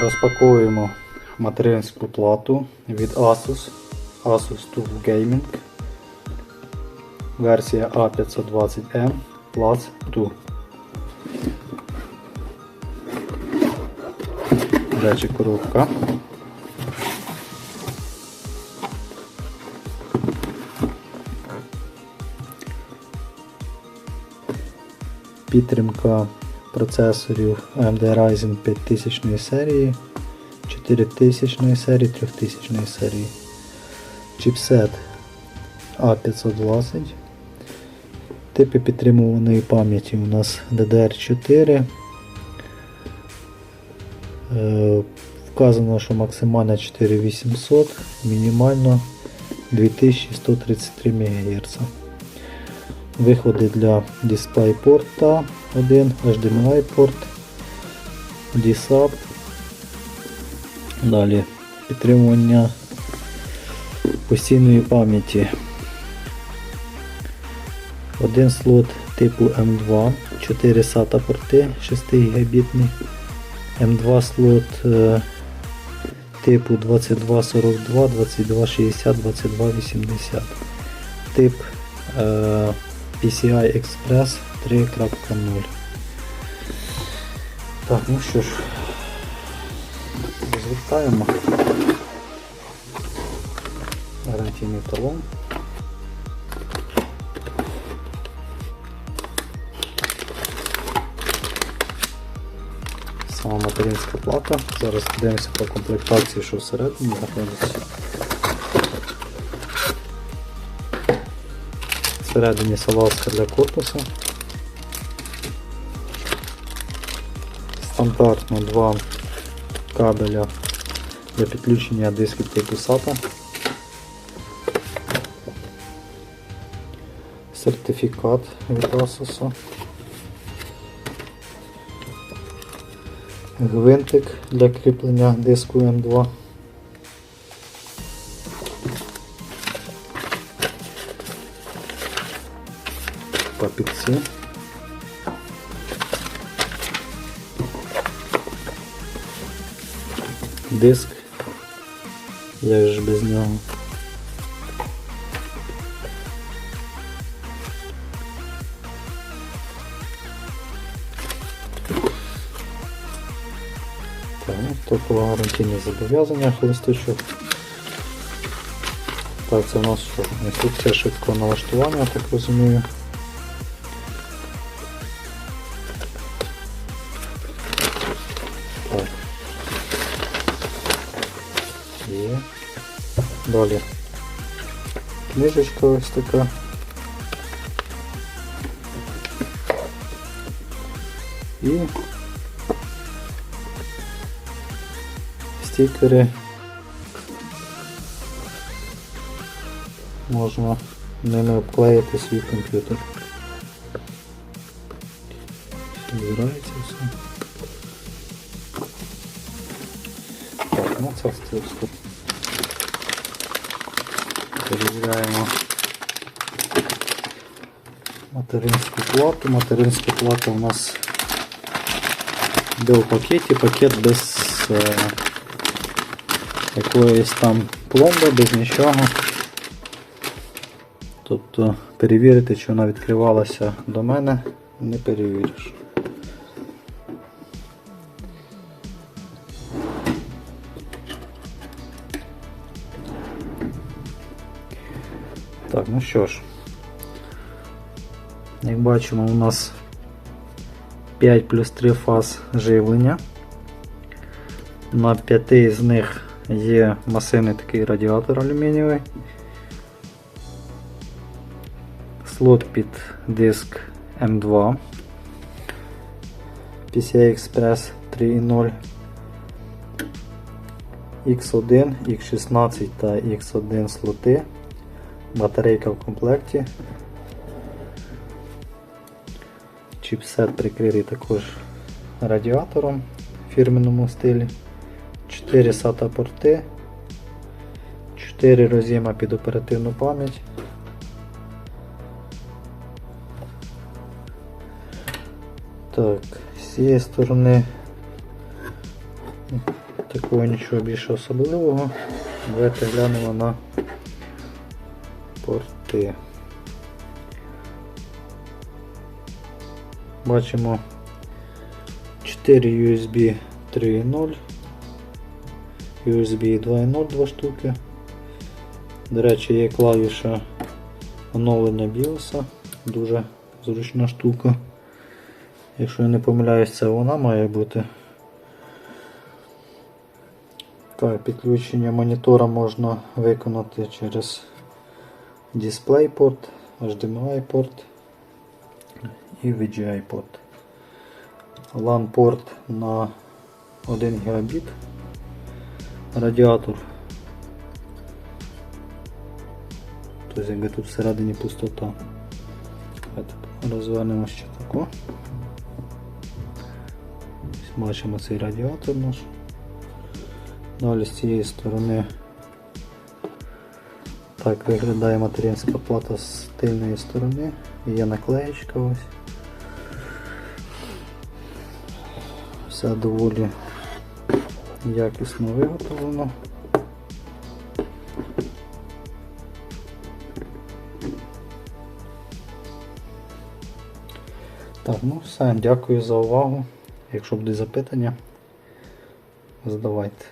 Розпаковуємо материнську плату від Asus Asus TUF Gaming. Версія A520M Plus 2. Далі коробка. Підтримка процесорів AMD Ryzen 5000 серії, 4000 серії, 3000 серії. Чіпсет A520. Типи підтримуваної пам'яті у нас DDR4. Е, Вказано, що максимально 4800, мінімально 2133 МГц. Виходи для DisplayPort 1, HDMI порт, DSAP. Далі підтримування постійної пам'яті. Один слот типу M2, 4 SATA порти 6 гігабітний. М2 слот е, типу 2242, 2260, 2280. Тип е, PCI Express 3.0. Так, ну що ж, розвертаємо. Гарантійний талон. Сама материнська плата. Зараз подивимося по комплектації, що всередині знаходиться. Всередині салазка для корпусу. Стандартно два кабеля для підключення дисків типу SATA. Сертифікат від Asus. Гвинтик для кріплення диску М2. Папірці. Диск. Як ж без нього? Так, то по гарантійні зобов'язання листочок. Так, це у нас? Інструкція швидкого налаштування, я так розумію. Далі. Книжечка ось така. І стікери можна ними обклеїти свій комп'ютер. Збирається все. Так, ну це стилсту. Перевіряємо материнську плату. Материнська плата у нас йде у пакеті, пакет без е, якоїсь там пломби, без нічого. Тобто перевірити, чи вона відкривалася до мене, не перевіриш. Так, ну що ж, як бачимо, у нас 5 плюс 3 фаз живлення. На п'яти з них є масивний такий радіатор алюмінієвий. Слот під диск M2. PCI Express 3.0. X1, X16 та X1 слоти. Батарейка в комплекті. Чіпсет прикритий також радіатором в фірменному стилі. 4 SATA порти, 4 роз'єма під оперативну пам'ять. Так, з цієї сторони Такого нічого більше особливого. Давайте глянемо на порти. Бачимо 4 USB 3.0, USB 2.0 два штуки. До речі, є клавіша оновлення BIOS, дуже зручна штука. Якщо я не помиляюсь, це вона має бути. Так, підключення монітора можна виконати через DisplayPort, HDMI порт і VGA порт. LAN порт на 1 гігабіт. Радіатор. Тобто якби тут всередині пустота. Розвернемо ще тако. Бачимо цей радіатор наш. Далі з цієї сторони так виглядає материнська плата з тильної сторони. Є наклеєчка ось. Все доволі якісно виготовлено. Так, ну все, дякую за увагу. Якщо будуть запитання, задавайте.